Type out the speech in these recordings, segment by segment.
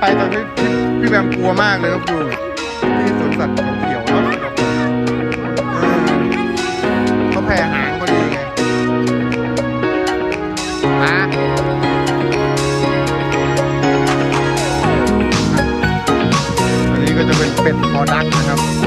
ไปตอนที่พี่แบมกลัวมากเลยน้องยูที่สวนสัตว์เขียวเนาะเขาแผ่หางพอดีไงอะ็จะเป็นเป็ดพอดักนะครับ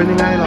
Benny